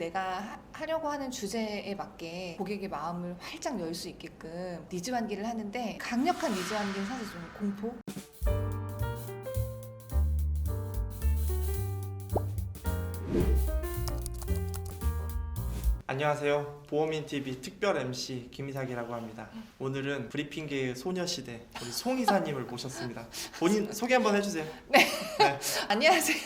내가 하- 하려고 하는 주제에 맞게 고객의 마음을 활짝 열 수 있게끔 니즈 환기를 하는데 강력한 니즈 환기는 사실 좀 공포? 안녕하세요. 보험인 TV 특별 MC 김이삭이라고 합니다. 오늘은 브리핑계의 소녀시대 우리 송 이사님을 모셨습니다. 본인 소개 한번 해주세요. 안녕하세요.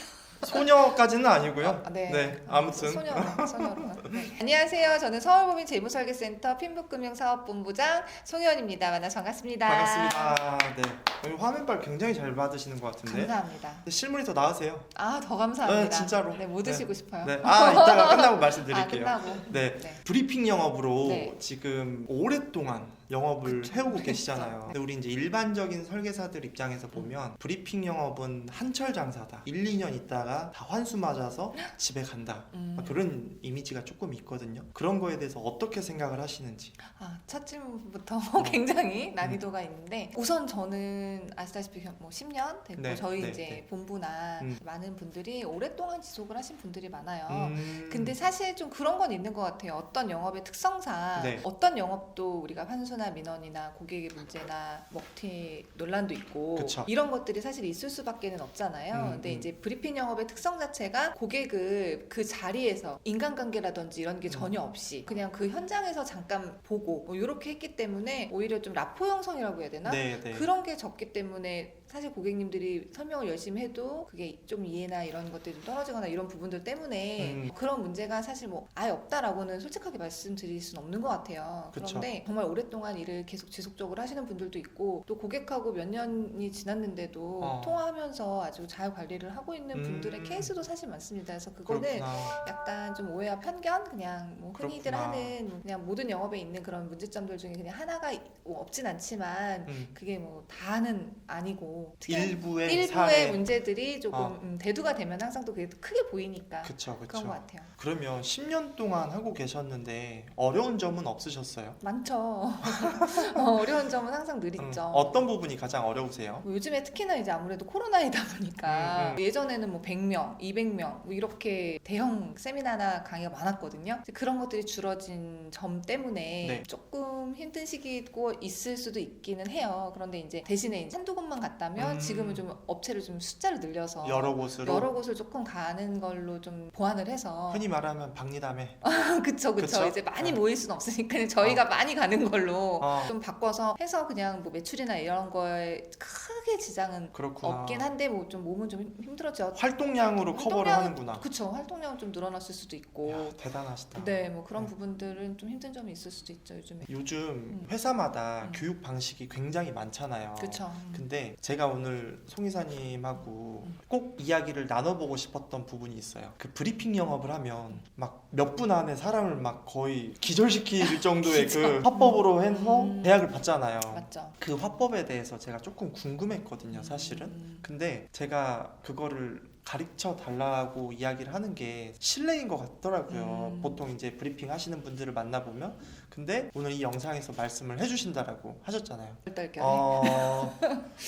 소녀까지는 아니고요. 아, 네. 네, 아무튼 소녀, 소녀로. 네. 안녕하세요. 저는 서울법인 재무설계센터 핀북금융사업본부장 송혜원입니다. 만나서 반갑습니다. 반갑습니다. 네, 오늘 화면발 굉장히 잘 받으시는 것 같은데 감사합니다. 근데 실물이 더 나으세요. 아, 더 감사합니다. 네, 진짜로. 네, 못 네. 드시고 싶어요. 네, 아 이따가 끝나고 아, 말씀드릴게요. 끝나고. 네, 네. 브리핑 영업으로 네. 지금 오랫동안 영업을 그쵸. 해오고. 계시잖아요. 근데 우리 이제 일반적인 설계사들 입장에서 보면 브리핑 영업은 한철 장사다. 1, 2년 있다가 다 환수 맞아서 집에 간다. 음. 막 그런 이미지가 조금 있거든요. 그런 거에 대해서 어떻게 생각을 하시는지. 아, 첫 질문부터 굉장히 난이도가 있는데 우선 저는 아시다시피 뭐 10년 됐고 네, 저희 네, 이제 네. 본부나 음. 많은 분들이 오랫동안 지속을 하신 분들이 많아요. 음, 근데 사실 좀 그런 건 있는 것 같아요. 어떤 영업의 특성상 네. 어떤 영업도 우리가 환수나 민원이나 고객의 문제나 먹튀 논란도 있고 그쵸. 이런 것들이 사실 있을 수밖에는 없잖아요. 음, 근데 음. 이제 브리핑 영업의 특성 자체가 고객을 그 자리에서 인간관계라든지 이런 게 음. 전혀 없이 그냥 그 현장에서 잠깐 보고 뭐 이렇게 했기 때문에 오히려 좀 라포 형성이라고 해야 되나? 네, 네. 그런 게 적기 때문에 사실 고객님들이 설명을 열심히 해도 그게 좀 이해나 이런 것들이 좀 떨어지거나 이런 부분들 때문에 음. 그런 문제가 사실 뭐 아예 없다라고는 솔직하게 말씀드릴 수는 없는 것 같아요. 그쵸. 그런데 정말 오랫동안 일을 계속 지속적으로 하시는 분들도 있고 또 고객하고 몇 년이 지났는데도 어. 통화하면서 아주 잘 관리를 하고 있는 분들의 음. 케이스도 사실 많습니다. 그래서 그거는 그렇구나. 약간 좀 오해와 편견 그냥 뭐 흔히들 그렇구나. 하는 뭐 그냥 모든 영업에 있는 그런 문제점들 중에 그냥 하나가 없진 않지만 음, 그게 뭐 다는 아니고 일부의 일부의 사례. 문제들이 조금 어. 음, 대두가 되면 항상 또 그게 또 크게 보이니까 그쵸, 그런 그쵸. 것 같아요. 그러면 10년 동안 하고 계셨는데 어려운 점은 없으셨어요? 많죠. 어, 어려운 점은 항상 늘 음, 있죠. 어떤 부분이 가장 어려우세요? 뭐 요즘에 특히나 이제 아무래도 코로나이다 보니까 음, 음. 예전에는 뭐 100명, 200명 뭐 이렇게 대형 세미나나 강의가 많았거든요. 이제 그런 것들이 줄어진 점 때문에 네. 조금 힘든 시기고 있을 수도 있기는 해요. 그런데 이제 대신에 이제 한두 곳만 갔다 면 음. 지금은 좀 업체를 좀 숫자를 늘려서 여러 곳으로 여러 곳을 조금 가는 걸로 좀 보완을 해서 흔히 말하면 박리담에 그쵸, 그쵸 그쵸? 이제 많이 네. 모일 수는 없으니까 저희가 많이 가는 걸로 어. 좀 바꿔서 해서 그냥 뭐 매출이나 이런 거에 크게 지장은 그렇구나. 없긴 한데 뭐 좀 몸은 좀 힘- 힘들었죠. 활동량으로 커버를 하는구나. 그쵸 활동량 좀 늘어났을 수도 있고. 야, 대단하시다. 네, 뭐 그런 네. 부분들은 좀 힘든 점이 있을 수도 있죠 요즘에. 요즘 음. 회사마다 음. 교육 방식이 굉장히 많잖아요. 그쵸. 근데 제가 오늘 송 이사님하고 음. 꼭 이야기를 나눠보고 싶었던 부분이 있어요. 그 브리핑 영업을 하면 막 몇 분 안에 사람을 막 거의 기절시킬 정도의 그 화법으로 해서 음. 대학을 받잖아요. 맞죠. 그 화법에 대해서 제가 조금 궁금했거든요, 사실은. 음, 근데 제가 그거를 가르쳐 달라고 이야기를 하는 게 실례인 것 같더라고요. 음. 보통 이제 브리핑 하시는 분들을 만나보면. 근데 오늘 이 영상에서 말씀을 해주신다라고 하셨잖아요. 얼떨결에. 어,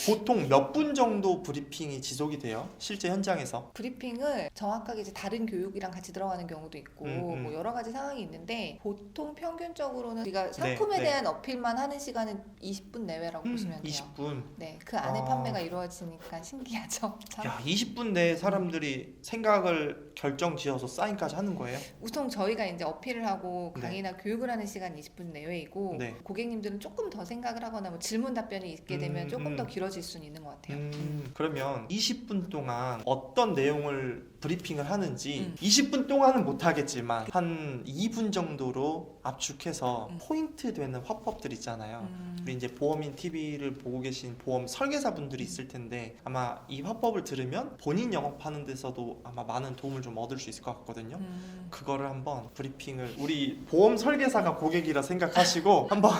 보통 몇 분 정도 브리핑이 지속이 돼요? 실제 현장에서? 브리핑을 정확하게 이제 다른 교육이랑 같이 들어가는 경우도 있고 음, 음. 뭐 여러 가지 상황이 있는데 보통 평균적으로는 우리가 상품에 네. 대한 어필만 하는 시간은 20분 내외라고 보시면 돼요. 20분. 네, 그 안에 아. 판매가 이루어지니까 신기하죠. 참. 야, 20분 내에 사람들이 생각을 결정 지어서 사인까지 하는 거예요? 우선 저희가 이제 어필을 하고 네. 강의나 교육을 하는 시간 20분 내외이고 네. 고객님들은 조금 더 생각을 하거나 뭐 질문 답변이 있게 되면 음, 조금 음. 더 길어질 수는 있는 것 같아요. 음, 그러면 20분 동안 어떤 내용을 브리핑을 하는지 음. 20분 동안은 못하겠지만 한 2분 정도로 압축해서 음. 포인트 되는 화법들 있잖아요. 음, 우리 이제 보험인 TV를 보고 계신 보험 설계사분들이 있을 텐데 아마 이 화법을 들으면 본인 영업하는 데서도 아마 많은 도움을 좀 얻을 수 있을 것 같거든요. 음. 그거를 한번 브리핑을 우리 보험 설계사가 고객이라 생각하시고 한번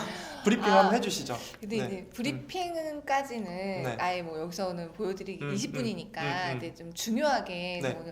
브리핑 아. 한번 해주시죠. 근데 네. 이제 브리핑까지는 네. 아예 뭐 여기서는 보여드리기 음, 20분이니까 음, 음, 음. 근데 좀 중요하게 네.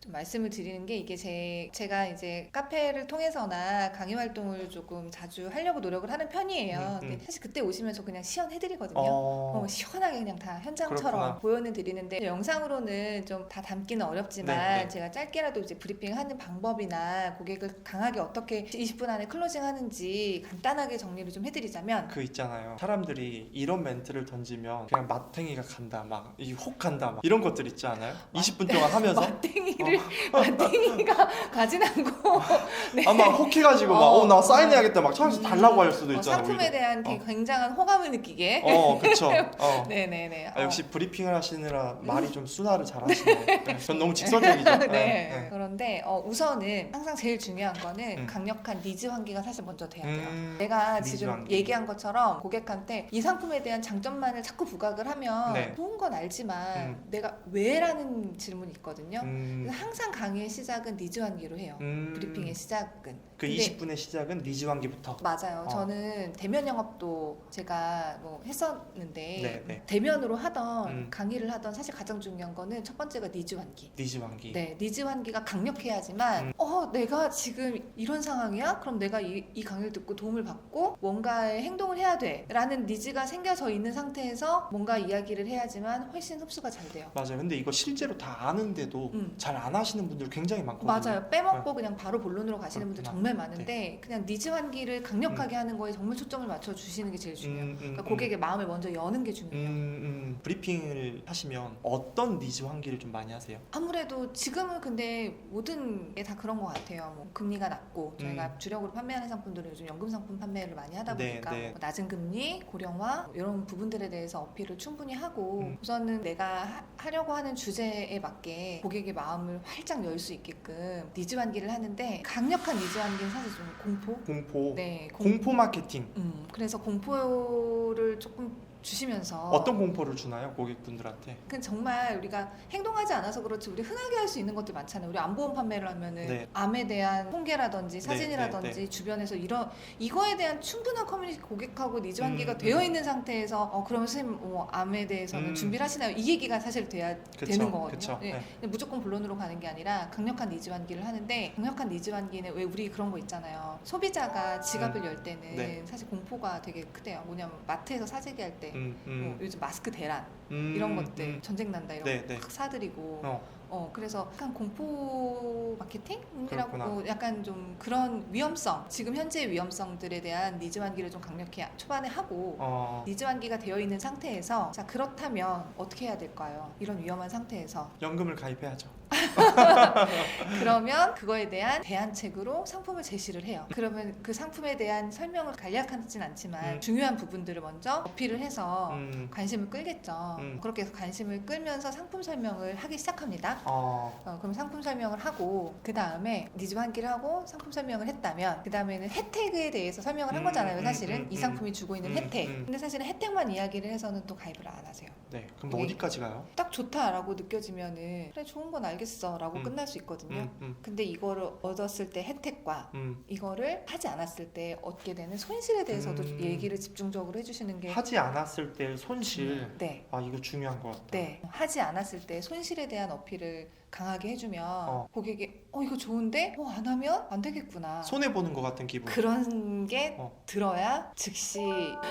좀 말씀을 드리는 게 이게 제 제가 이제 카페를 통해서나 강의 활동을 조금 자주 하려고 노력을 하는 편이에요. 음, 음. 근데 사실 그때 오시면 저 그냥 시연해드리거든요. 어, 어, 시원하게 그냥 다 현장처럼 그렇구나. 보여는 드리는데 영상으로는 좀 다 담기는 어렵지만 네, 네. 제가 짧게라도 이제 브리핑하는 방법이나 고객을 강하게 어떻게 20분 안에 클로징 하는지 간단하게 정리를 좀 해드리자면 그 있잖아요. 사람들이 이런 멘트를 던지면 그냥 마탱이가 간다, 막 이 혹 간다, 막 이런 것들 있지 않아요? 20분 동안 하면서 마땡이를 마땡이가 가진 않고 네. 아마 혹해가지고 막 어. 어나 사인해야겠다 막 차에서 음. 달라고 할 수도 어, 있잖아요. 상품에 오히려. 대한 되게 어. 굉장한 호감을 느끼게 어, 그쵸. 어. 네네네 아, 어. 역시 브리핑을 하시느라 말이 좀 순화를 잘 하시네. 네, 전 너무 직선적이죠. 네. 네. 그런데 어, 우선은 항상 제일 중요한 거는 음. 강력한 니즈 환기가 사실 먼저 돼야 돼요. 음, 내가 지금 환기. 얘기한 것처럼 고객한테 이 상품에 대한 장점만을 자꾸 부각을 하면 네. 좋은 건 알지만 음. 내가 왜라는 질문이 있거든요. 음, 항상 강의의 시작은 니즈 환기로 해요. 음, 브리핑의 시작은. 그 근데 20분의 시작은 니즈 환기부터. 맞아요. 어. 저는 대면 영업도 제가 뭐 했었는데 네, 네. 대면으로 하던 음. 강의를 하던 사실 가장 중요한 거는 첫 번째가 니즈 환기. 니즈 환기. 네, 니즈 환기가 강력해야지만 음. 어 내가 지금 이런 상황이야? 그럼 내가 이, 이 강의를 듣고 도움을 받고 뭔가의 행동을 해야 돼라는 니즈가 생겨져 있는 상태에서 뭔가 이야기를 해야지만 훨씬 흡수가 잘 돼요. 맞아요. 근데 이거 실제로 다 아는데도 음. 잘 안 하시는 분들 굉장히 많거든요. 맞아요. 빼먹고 그냥 바로 본론으로 가시는 분들 그렇구나. 정말 많은데 그냥 니즈 환기를 강력하게 하는 거에 정말 초점을 맞춰 주시는 게 제일 중요해요. 음, 음, 그러니까 음. 고객의 마음을 먼저 여는 게 중요해요. 음, 음, 브리핑을 하시면 어떤 니즈 환기를 좀 많이 하세요? 아무래도 지금은 근데 모든 게 다 그런 것 같아요. 뭐 금리가 낮고 저희가 주력으로 판매하는 상품들은 요즘 연금 상품 판매를 많이 하다 음. 네, 보니까 네. 뭐 낮은 금리, 고령화 뭐 이런 부분들에 대해서 어필을 충분히 하고 음. 우선은 내가 하, 려고 하는 주제에 맞게 고객의 마음을 활짝 열 수 있게끔 니즈 환기를 하는데 강력한 니즈 환기 는 사실 좀 공포. 공포. 네, 공, 공포 마케팅. 음, 그래서 공포를 조금 주시면서 어떤 공포를 주나요 고객분들한테? 그 정말 우리가 행동하지 않아서 그렇지 우리 흔하게 할 수 있는 것들 많잖아요. 우리 안보험 판매를 하면은 네. 암에 대한 통계라든지 사진이라든지 네, 주변에서 이런 이거에 대한 충분한 커뮤니티 고객하고 니즈 환기가 음, 되어 음. 있는 상태에서 어 그러면 선생님 뭐 암에 대해서는 음. 준비를 하시나요? 이 얘기가 사실 돼야 그쵸, 되는 거거든요. 그쵸. 네. 네. 근데 무조건 본론으로 가는 게 아니라 강력한 니즈 환기를 하는데 강력한 니즈 환기는 왜 우리 그런 거 있잖아요. 소비자가 지갑을 열 때는 네. 사실 공포가 되게 크대요. 뭐냐면 마트에서 사재기 할때 음, 뭐 음, 요즘 마스크 대란 음, 이런 것들 음. 전쟁 난다 이런 네, 거 네. 막 사드리고 어. 어 그래서 약간 공포 마케팅이라고 그렇구나. 약간 좀 그런 위험성 지금 현재의 위험성들에 대한 니즈 환기를 좀 강력히 초반에 하고 어, 니즈 환기가 되어 있는 상태에서 자 그렇다면 어떻게 해야 될까요? 이런 위험한 상태에서 연금을 가입해야죠. 그러면 그거에 대한 대안책으로 상품을 제시를 해요. 그러면 그 상품에 대한 설명을 간략하진 않지만 음. 중요한 부분들을 먼저 어필을 해서 음, 관심을 끌겠죠. 음. 그렇게 해서 관심을 끌면서 상품 설명을 하기 시작합니다. 어, 어, 그럼 상품 설명을 하고 그 다음에 니즈 환기를 하고 상품 설명을 했다면 그 다음에는 혜택에 대해서 설명을 한 음, 거잖아요. 음, 사실은 음, 이 음. 상품이 주고 있는 음, 혜택. 음. 근데 사실은 혜택만 이야기를 해서는 또 가입을 안 하세요. 네. 그럼 네. 어디까지 가요? 딱 좋다라고 느껴지면은 그래 좋은 건 알겠어 라고 음. 끝날 수 있거든요. 음, 음, 근데 이거를 얻었을 때 혜택과 음. 이거를 하지 않았을 때 얻게 되는 손실에 대해서도 음. 얘기를 집중적으로 해주시는 게 하지 않았을 때 손실. 네. 아 이거 중요한 것 같다. 네, 하지 않았을 때 손실에 대한 어필을 강하게 해주면 어. 고객이 어 이거 좋은데 어 안 하면 안 되겠구나 손해 보는 것 같은 기분. 그런 게 어. 들어야 즉시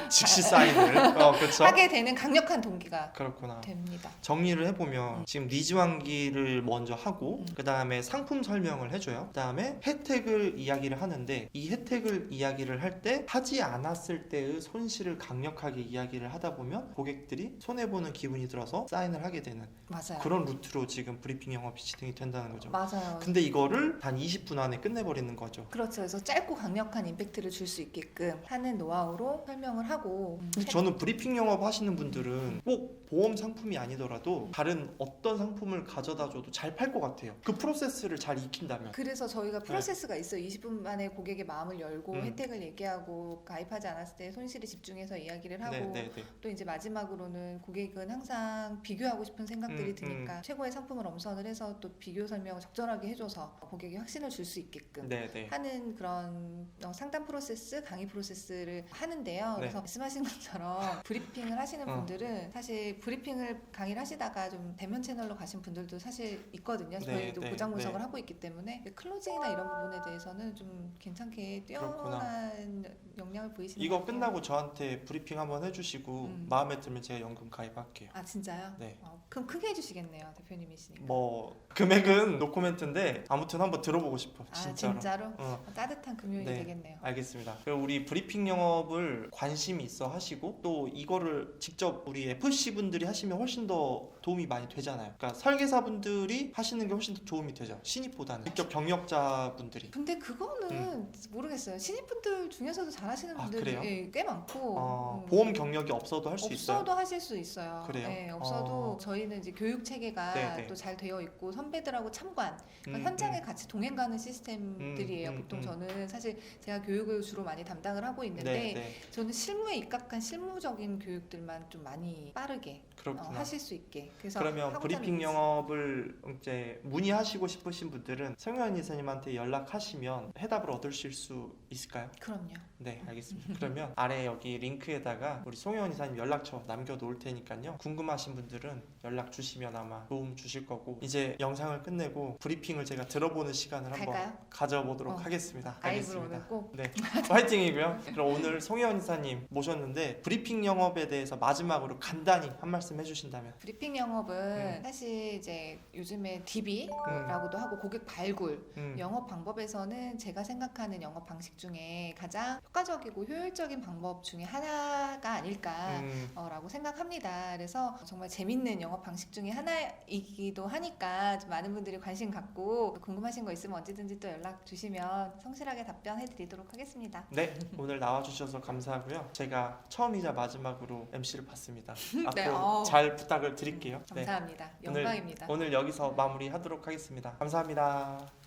즉시 사인을. 어, 그렇죠. 하게 되는 강력한 동기가 그렇구나. 됩니다. 정리를 해보면 음. 지금 리즈 환기를 먼저 하고 음. 그 다음에 상품 설명을 해줘요. 그 다음에 혜택을 이야기를 하는데 이 혜택을 이야기를 할 때 하지 않았을 때의 손실을 강력하게 이야기를 하다 보면 고객들이 손해 보는 기분이 들어서 사인을 하게 되는 맞아요. 그런 루트로 지금 브리핑 영업 이 진행이 된다는 거죠. 맞아요. 근데 이거를 단 20분 안에 끝내버리는 거죠. 그렇죠. 그래서 짧고 강력한 임팩트를 줄 수 있게끔 하는 노하우로 설명을 하고 음, 근데 저는 브리핑 영업 하시는 분들은 꼭 보험 상품이 아니더라도 다른 어떤 상품을 가져다 줘도 잘 팔 것 같아요. 그 프로세스를 잘 익힌다면. 그래서 저희가 프로세스가 있어요. 20분 만에 고객의 마음을 열고 음. 혜택을 얘기하고 가입하지 않았을 때 손실에 집중해서 이야기를 하고 네, 네, 네. 또 이제 마지막으로는 고객은 항상 비교하고 싶은 생각들이 음, 드니까 최고의 상품을 엄선을 해서 해서 또 비교 설명을 적절하게 해줘서 고객이 확신을 줄 수 있게끔 네, 네. 하는 그런 어, 상담 프로세스, 강의 프로세스를 하는데요. 네. 그래서 말씀하신 것처럼 브리핑을 하시는 어. 분들은 사실 브리핑을 강의를 하시다가 좀 대면 채널로 가신 분들도 사실 있거든요. 네, 저희도 네, 보장 분석을 네. 하고 있기 때문에 클로징이나 이런 부분에 대해서는 좀 괜찮게 뛰어난 역량을 보이시는 이거 것 같아요. 끝나고 저한테 브리핑 한번 해주시고 음. 마음에 들면 제가 연금 가입할게요. 아 진짜요? 네. 어, 그럼 크게 해주시겠네요, 대표님이시니까. 뭐 금액은 노코멘트인데 아무튼 한번 들어보고 싶어 아 진짜로. 진짜로? 어. 따뜻한 금요일이 네. 되겠네요. 알겠습니다. 그리고 우리 브리핑 영업을 관심이 있어 하시고 또 이거를 직접 우리 FC 분들이 하시면 훨씬 더 도움이 많이 되잖아요. 그러니까 설계사 분들이 하시는 게 훨씬 더 도움이 되죠. 신입보다는 직접 경력자 분들이. 근데 그거는 모르겠어요. 신입분들 중에서도 잘하시는 음. 아, 분들이 그래요? 예, 꽤 많고 어, 음, 보험 경력이 없어도 할 수 있어요. 없어도 하실 수 있어요. 그래요? 네, 없어도 어. 저희는 이제 교육 체계가 네, 네. 또 잘 되어 있고 선배들하고 참관, 그러니까 음, 현장에 음. 같이 동행 가는 시스템들이에요. 음, 음, 보통 음. 저는 사실 제가 교육을 주로 많이 담당을 하고 있는데 네, 네. 저는 실무에 입각한 실무적인 교육들만 좀 많이 빠르게 어. 하실 수 있게. 그래서 그러면 브리핑 영업을 이제 문의하시고 싶으신 분들은 성현 이사님한테 연락하시면 해답을 얻으실 수 있을까요? 그럼요. 네, 알겠습니다. 그러면 아래 여기 링크에다가 우리 송혜원 이사님 연락처 남겨놓을 테니까요. 궁금하신 분들은 연락 주시면 아마 도움 주실 거고 이제 영상을 끝내고 브리핑을 제가 들어보는 시간을 한번 갈까요? 가져보도록 어. 하겠습니다. 알겠습니다. 오늘 꼭 네, 화이팅이고요. 그럼 오늘 송혜원 이사님 모셨는데 브리핑 영업에 대해서 마지막으로 간단히 한 말씀 해주신다면. 브리핑 영업은 음. 사실 이제 요즘에 음, DB라고도 하고 고객 발굴 음, 영업 방법에서는 제가 생각하는 영업 방식 중에 가장 효과적이고 효율적인 방법 중에 하나가 아닐까 음, 어, 라고 생각합니다. 그래서 정말 재밌는 영업 방식 중에 하나이기도 하니까 좀 많은 분들이 관심 갖고 궁금하신 거 있으면 언제든지 또 연락 주시면 성실하게 답변해 드리도록 하겠습니다. 네, 오늘 나와 주셔서 감사하고요. 제가 처음이자 마지막으로 MC를. 앞으로 네, 어. 잘 부탁을 드릴게요. 네. 감사합니다. 오늘- 영광입니다. 오늘 여기서 마무리하도록 하겠습니다. 감사합니다.